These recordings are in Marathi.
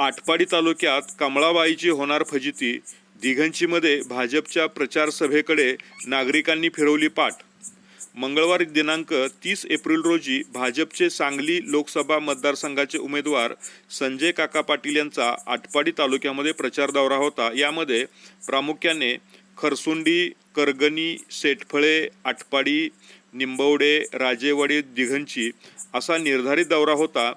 आटपाडी तालुक्यात कमळाबाईची होणार फजिती दिघंचीमध्ये भाजपच्या प्रचार सभेकडे नागरिकांनी फिरवली पाठ. मंगळवारी दिनांक तीस एप्रिल रोजी भाजपचे सांगली लोकसभा मतदारसंघाचे उमेदवार संजय काका पाटील यांचा आटपाडी तालुक्यामध्ये प्रचार दौरा होता. यामध्ये प्रामुख्याने खरसुंडी करगणी सेटफळे आटपाडी निंबवडे राजेवाडी दिघंची असा निर्धारित दौरा होता.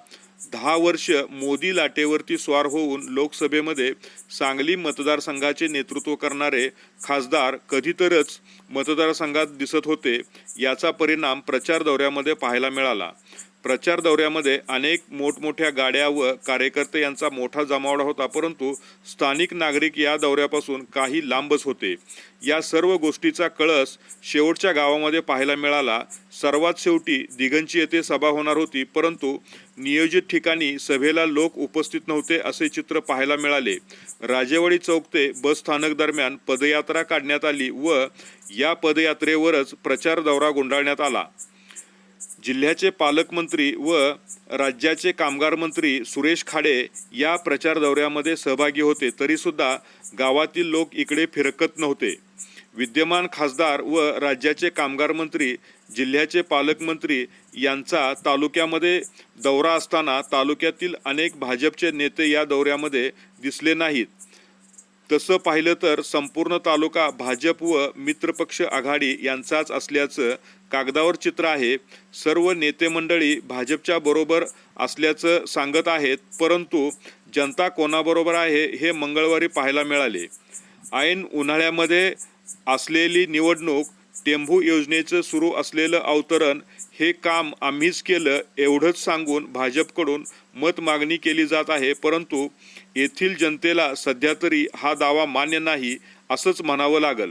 दहा वर्ष मोदी लाटेवरती स्वार होऊन लोकसभेमध्ये सांगली मतदारसंघाचे नेतृत्व करणारे खासदार कधीतरच मतदारसंघात दिसत होते याचा परिणाम प्रचार दौऱ्यामध्ये पाहायला मिळाला. प्रचार दौऱ्यामध्ये अनेक मोठमोठ्या गाड्या व कार्यकर्ते यांचा मोठा जमावडा होता परंतु स्थानिक नागरिक या दौऱ्यापासून काही लांबच होते. या सर्व गोष्टीचा कळस शेवटच्या गावामध्ये पाहायला मिळाला. सर्वात शेवटी दिगंची येथे सभा होणार होती परंतु नियोजित ठिकाणी सभेला लोक उपस्थित नव्हते असे चित्र पाहायला मिळाले. राजेवाडी चौक ते बस स्थानक दरम्यान पदयात्रा काढण्यात आली व या पदयात्रेवरच प्रचार दौरा गुंडाळण्यात आला. जिल्ह्याचे पालकमंत्री व राज्याचे कामगार मंत्री सुरेश खाडे या प्रचार दौऱ्यामध्ये सहभागी होते तरीसुद्धा गावातील लोक इकडे फिरकत नव्हते. विद्यमान खासदार व राज्याचे कामगार मंत्री जिल्ह्याचे पालकमंत्री यांचा तालुक्यामध्ये दौरा असताना तालुक्यातील अनेक भाजपचे नेते या दौऱ्यामध्ये दिसले नाहीत. तसं पाहिलं तर संपूर्ण तालुका भाजप व मित्रपक्ष आघाडी यांचाच असल्याचं कागदावर चित्र आहे. सर्व नेते मंडळी भाजपच्या बरोबर असल्याचं सांगत आहेत परंतु जनता कोणाबरोबर आहे हे मंगळवारी पाहायला मिळाले. ऐन उन्हाळ्यामध्ये असलेली निवडणूक टेंभू योजनेचं सुरू असलेलं अवतरण हे काम आम्हीच केलं एवढंच सांगून भाजपकडून मत मागणी केली जात आहे. परंतु येथील जनतेला सध्या तरी हा दावा मान्य नाही असंच म्हणावं लागल.